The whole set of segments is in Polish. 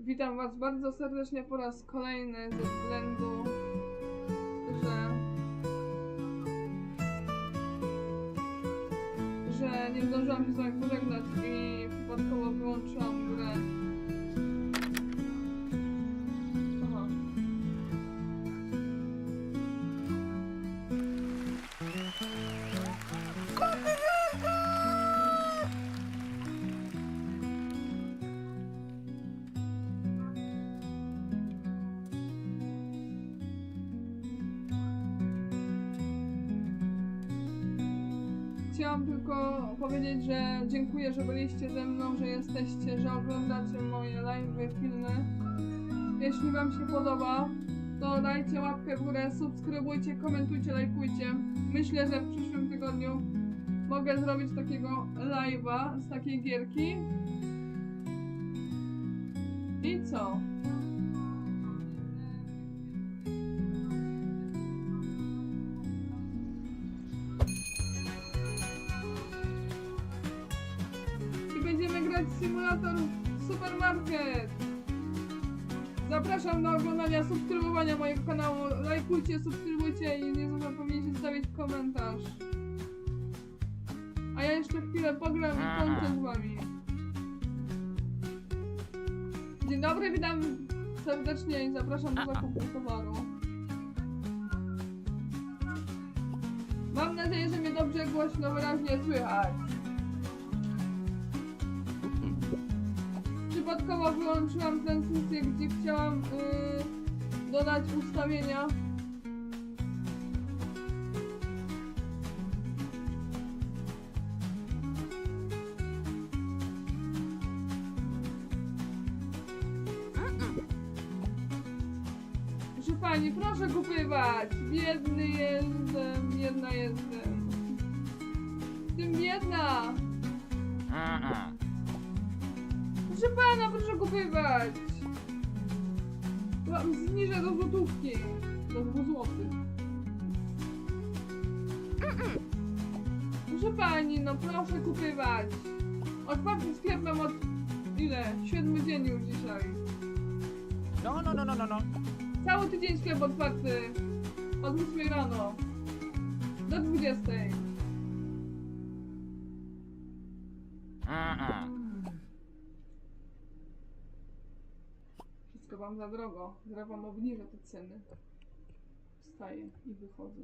Witam Was bardzo serdecznie po raz kolejny ze względu, że że nie zdążyłam się z Wami pożegnać i przypadkowo wyłączyłam grę. Powiedzieć, że dziękuję, że byliście ze mną, że jesteście, że oglądacie moje live, filmy. Jeśli Wam się podoba, to dajcie łapkę w górę, subskrybujcie, komentujcie, lajkujcie. Myślę, że w przyszłym tygodniu mogę zrobić takiego live'a z takiej gierki. I co? Supermarket. Zapraszam do oglądania, subskrybowania mojego kanału. Lajkujcie, subskrybujcie i nie zapomnijcie zostawić komentarz. A ja jeszcze chwilę pogram i kończę z wami. Dzień dobry, witam serdecznie i zapraszam do zakupu towaru. Mam nadzieję, że mnie dobrze, głośno, wyraźnie słychać. Przypadkowo wyłączyłam funkcję, gdzie chciałam yy, dodać ustawienia. Proszę pani, proszę kupywać. Biedny pana, proszę kupywać. Wam Zniżę do złotówki. Do dwóch złotych. Proszę pani, no proszę kupywać. Otwarty sklep mam od ile? Siódmy dzień już dzisiaj. No, no, no, no, no, no. Cały tydzień sklep otwarty. Od 8 rano. Do 20. wam za drogo. Gra wam obniża te ceny. Wstaję i wychodzę.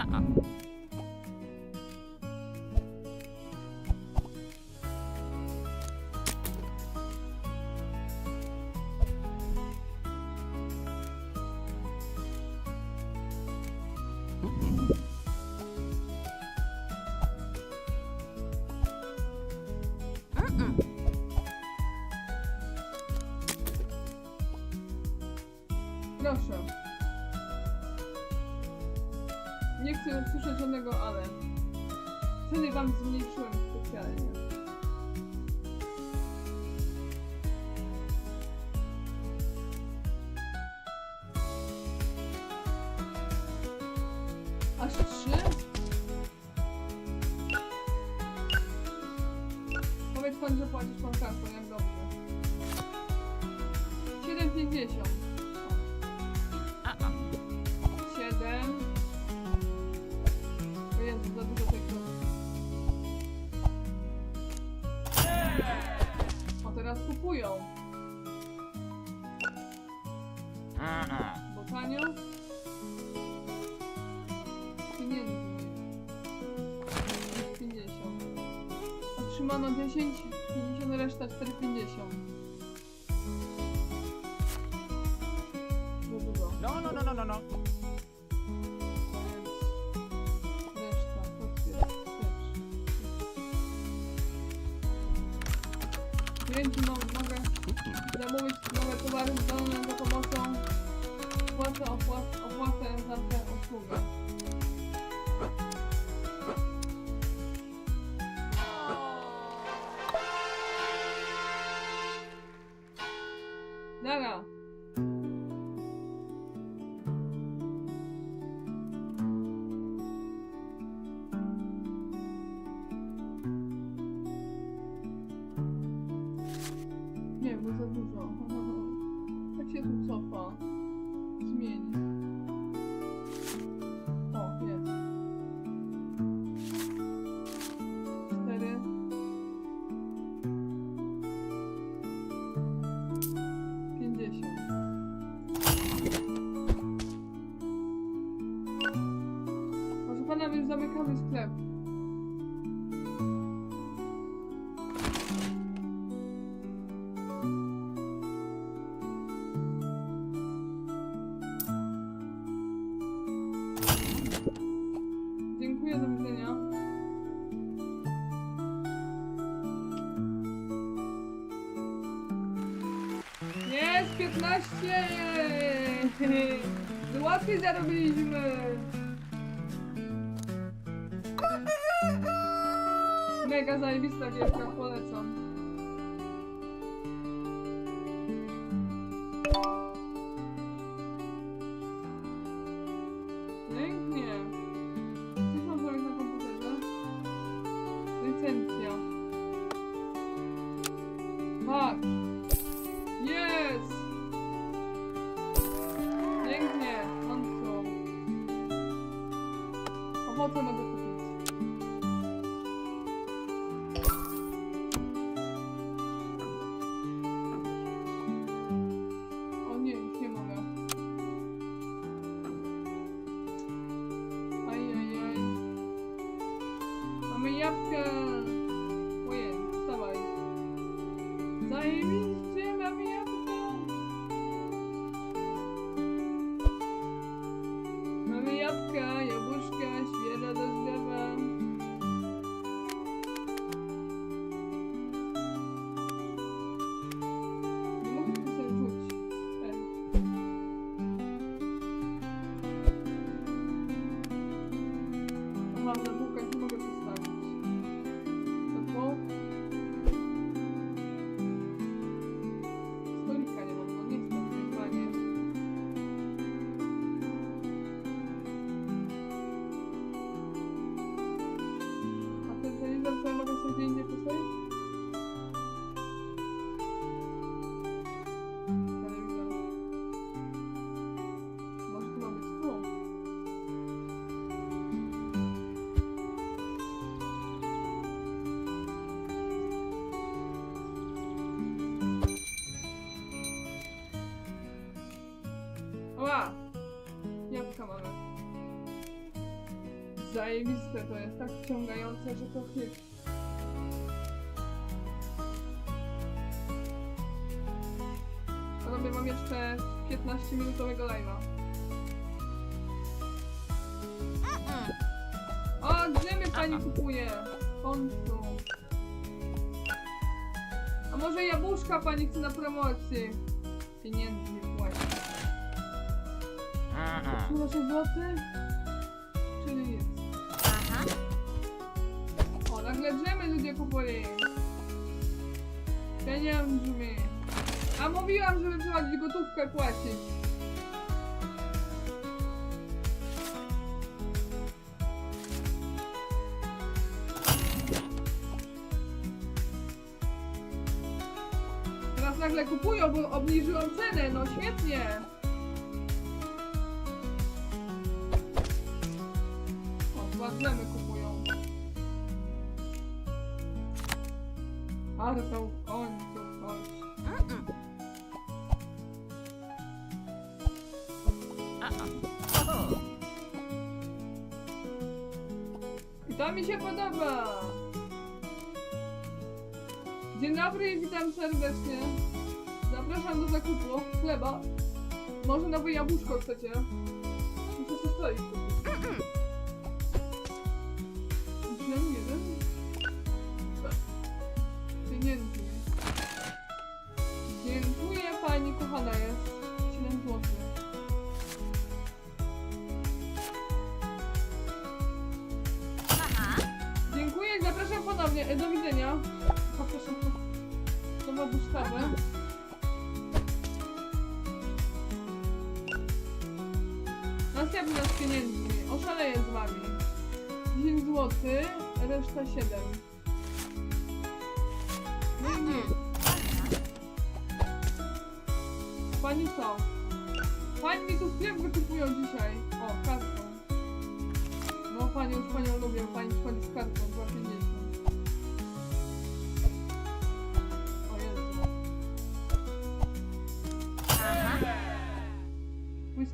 Proszę. Pan, że płacisz pan kartą, jak dobrze. 7,50. Otrzymano 10, 50, reszta 4,50. Za dużo. No, no, no, no, no, no. Reszta, potwierdź, wstecz. Dzięki mo mogę zamówić nowe towary zdolne za pomocą płacę opłat opłatę za tę usługę. Zamykamy sklep. Dziękuję, do widzenia. Jest 15! Łatwiej zarobiliśmy! Zajebista gierka, polecam. Zajebiste to jest, tak wciągające, że to hit. Panowie, mam jeszcze 15-minutowego live'a. O, drzemy pani kupuje! Końcu. A może jabłuszka pani chce na promocji? Pieniędzy nie płaci. Uh-uh. 16 zł? Czyli nic. Nagle drzemy ludzie kupuli. Pieniędzmi. A mówiłam, żeby przechodzić gotówkę płacić. Teraz nagle kupują, bo obniżyłam cenę, no świetnie. To mi się podoba. Dzień dobry i witam serdecznie. Zapraszam do zakupu chleba. Może nowe jabłuszko chcecie? Muszę stoić kupić. Następna z pieniędzmi. Oszaleję z wami. 10 zł, reszta 7. No i nic. Pani co? Pani mi tu sklep wytypują dzisiaj. O, kartą. No Pani już Panią lubię, Pani wchodzi z kartą, 2,50.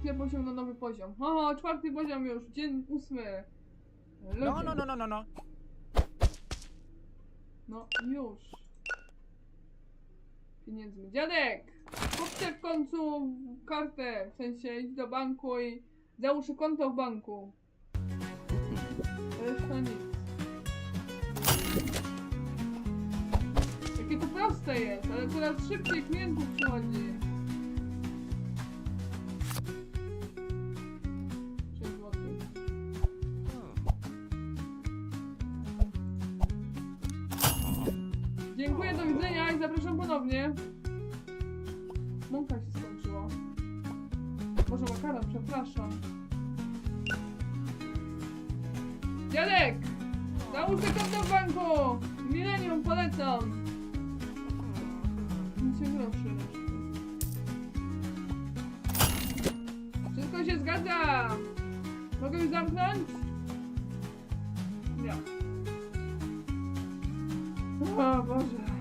Mój sklep osiągnął nowy poziom. O, czwarty poziom już, dzień ósmy. Ludzie. No, no, no, no, no, no. No już. Pieniędzmi. Dziadek! Kupcie w końcu kartę, w sensie idź do banku i załóż konto w banku. Reszta nic. Jakie to proste jest, ale coraz szybciej klientów przychodzi. I zapraszam ponownie. Mąka się skończyła. Boże, makaron, przepraszam. Dziadek! Załóż te konto w banku! Milenium, polecam! Nic się groszy. Wszystko się zgadza! Mogę już zamknąć? Nie. O Boże.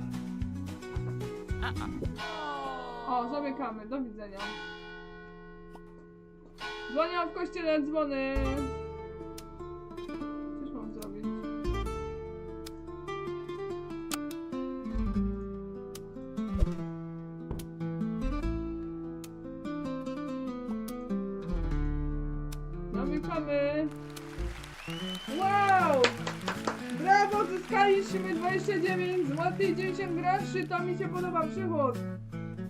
O, zamykamy. Do widzenia. Dzwonią w kościele dzwony. I 10 groszy, to mi się podoba przychód.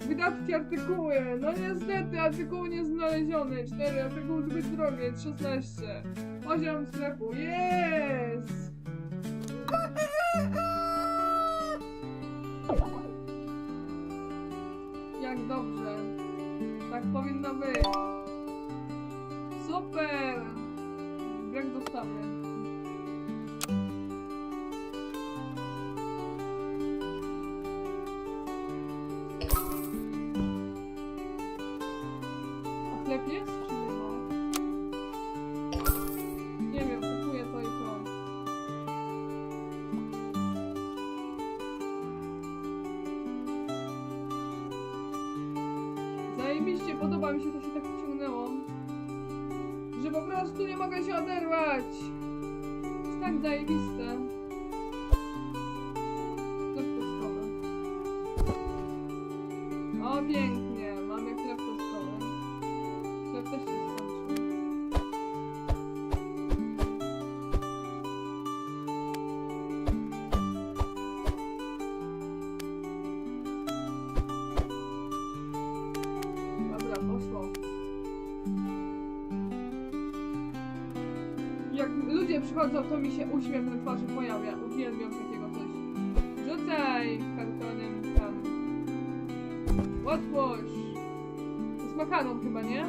Wydatki artykuły, no niestety artykuł nie znaleziony, 4 artykuły zbyt drogie, 16. Poziom sklepu, jest! Jak dobrze. Tak powinno być. Super! Brak dostawy. Zajebiste. Chleb tostowy. O, pięknie, przychodzą, to mi się uśmiech na twarzy pojawia. Uwielbiam takiego coś. Rzucaj kartonem tam. Otwórz. To jest makaron chyba, nie?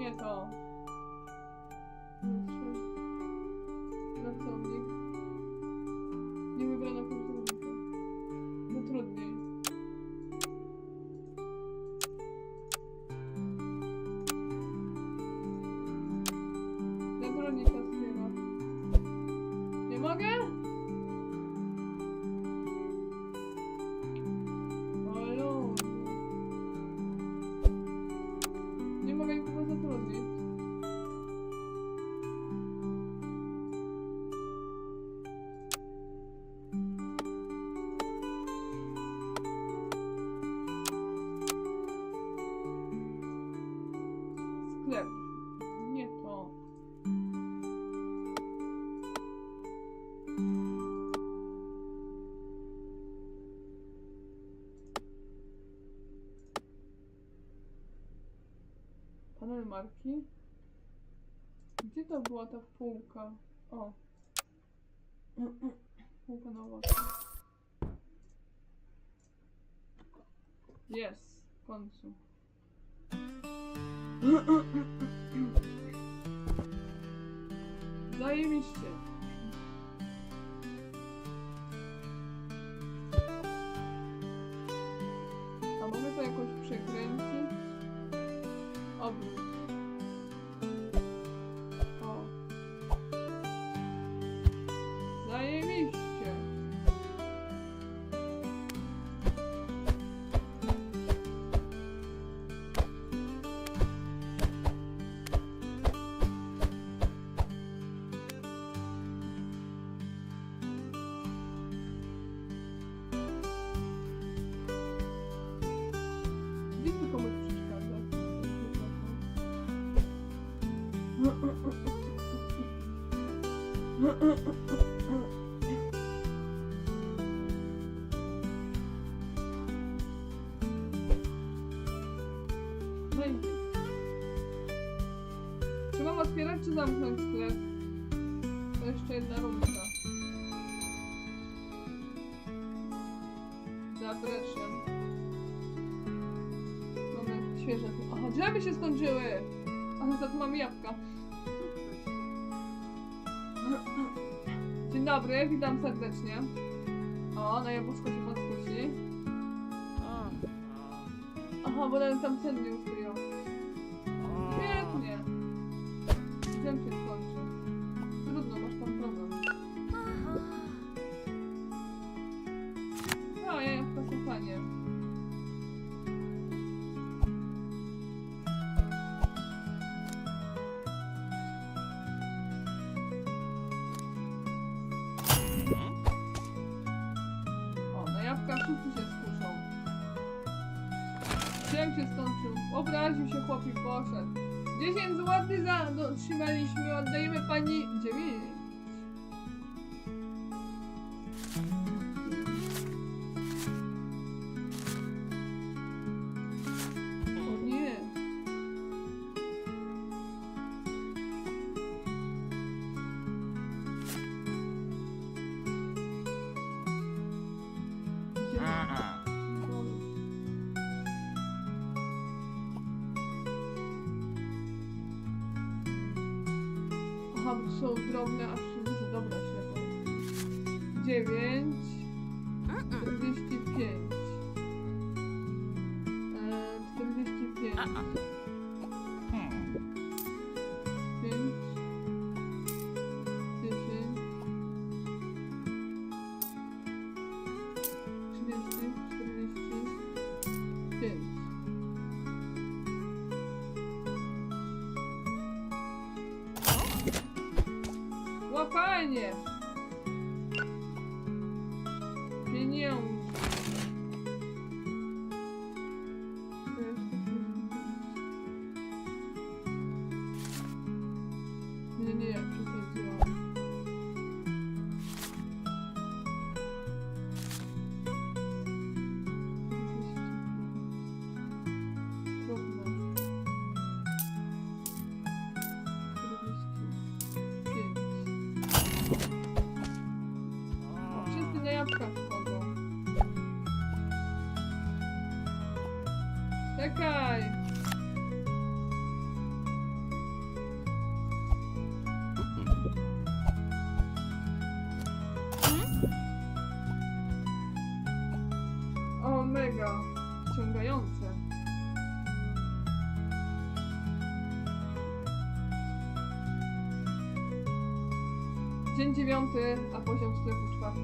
Nie to. Jeszcze. Pracownik. sklep. Nie to. Panel marki. Gdzie to była ta półka? O. Półka na łodzie. Jest, w końcu. Zajebiście. A mogę to jakoś przekręcić? Obrót. Zamknąć sklep? To jeszcze jedna rundka. Zapraszam. Mamy świeże. Aha, drzewy się skończyły! Ale za to mamy jabłka. Dzień dobry, witam serdecznie. O, na jabłuszko się pan skusi. Aha, bo tam cenny ukryją. Wszyscy się skuszą. Dżem się skończył. Obraził się chłop i poszedł. 10 zł za dotrzymaliśmy, oddajemy pani 9. 9 45 e, 45 Uh-uh. Hmm. Dzień dziewiąty, a poziom sklepu czwarty.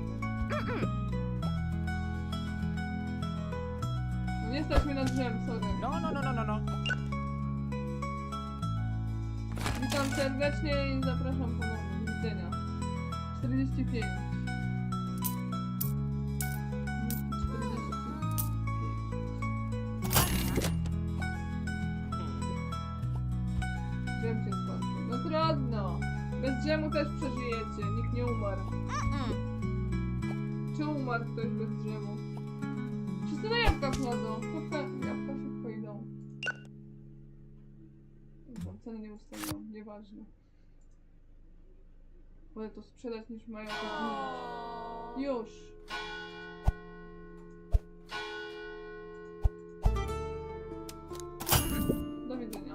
No nie stać mnie na drzem, sorry. No, no, no, no, no, no. Witam serdecznie i zapraszam ponownie. Do widzenia. 45. 45. ceny nie ustawiłam, nieważne. Wolę to sprzedać niż mają. Już! Do widzenia.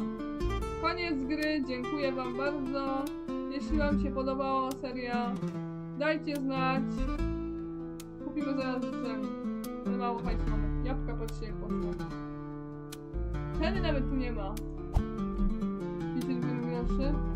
Koniec gry, dziękuję wam bardzo. Jeśli wam się podobała seria, dajcie znać. Kupimy zaraz ten. Ale mało hajsu mamy. Jabłka patrzcie jak poszło. Ceny nawet tu nie ma. 10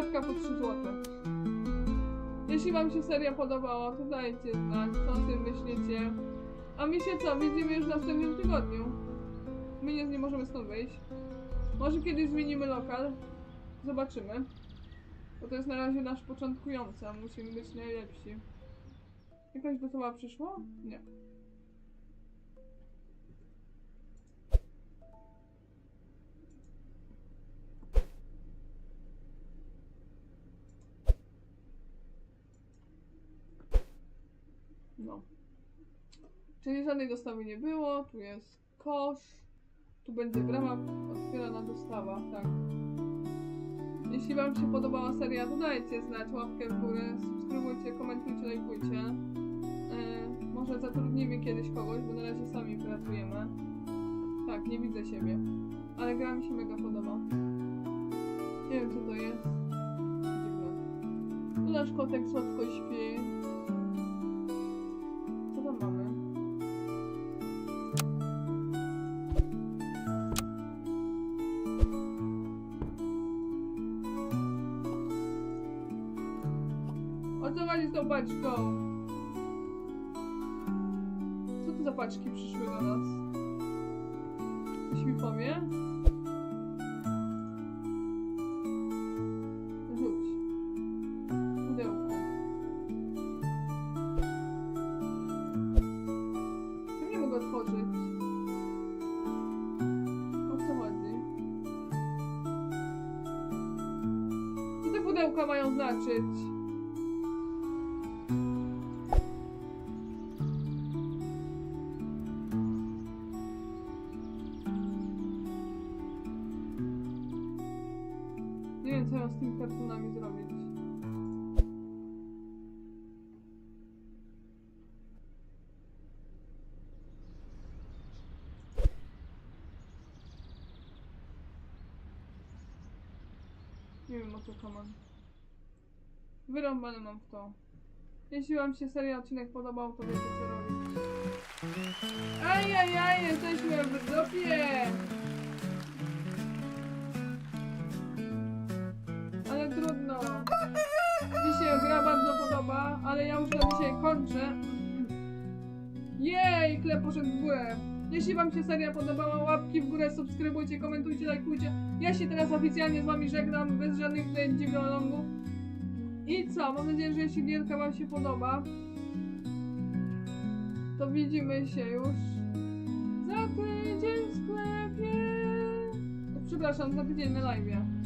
Jabłka po 3 złote. Jeśli wam się seria podobała, to dajcie znać, co o tym myślicie. A my się co? Widzimy już w następnym tygodniu. My nie, nie możemy stąd wyjść. Może kiedyś zmienimy lokal. Zobaczymy. Bo to jest na razie nasz początkujący, a musimy być najlepsi. Jakaś gotowa przyszło? Nie. No. Czyli żadnej dostawy nie było, tu jest kosz, tu będzie brama otwierana dostawa, tak. Jeśli wam się podobała seria, to dajcie znać łapkę w górę, subskrybujcie, komentujcie, lajkujcie. Yy, może zatrudnimy kiedyś kogoś, bo na razie sami pracujemy. Tak, nie widzę siebie. Ale gra mi się mega podoba. Nie wiem co to jest. Dziwne. Nasz kotek słodko śpi. Paczką? Co to za paczki przyszły do nas? Ktoś mi powie? Rzuć. Pudełko. Nie mogę otworzyć. O co chodzi? Co te pudełka mają znaczyć? Nie wiem, o co to mam. Wyrąbane mam w to. Jeśli wam się seria odcinek podobał, to wiecie co robić. Ajajaj, jesteśmy w dopie! Ale trudno. Się gra bardzo podoba, ale ja już na dzisiaj kończę. Jej, klep poszedł w górę. Jeśli wam się seria podobała, łapki w górę, subskrybujcie, komentujcie, lajkujcie. Ja się teraz oficjalnie z wami żegnam, bez żadnych dziwolągów. I co? Mam nadzieję, że jeśli gierka wam się podoba, to widzimy się już za tydzień w sklepie. Przepraszam, za tydzień na live.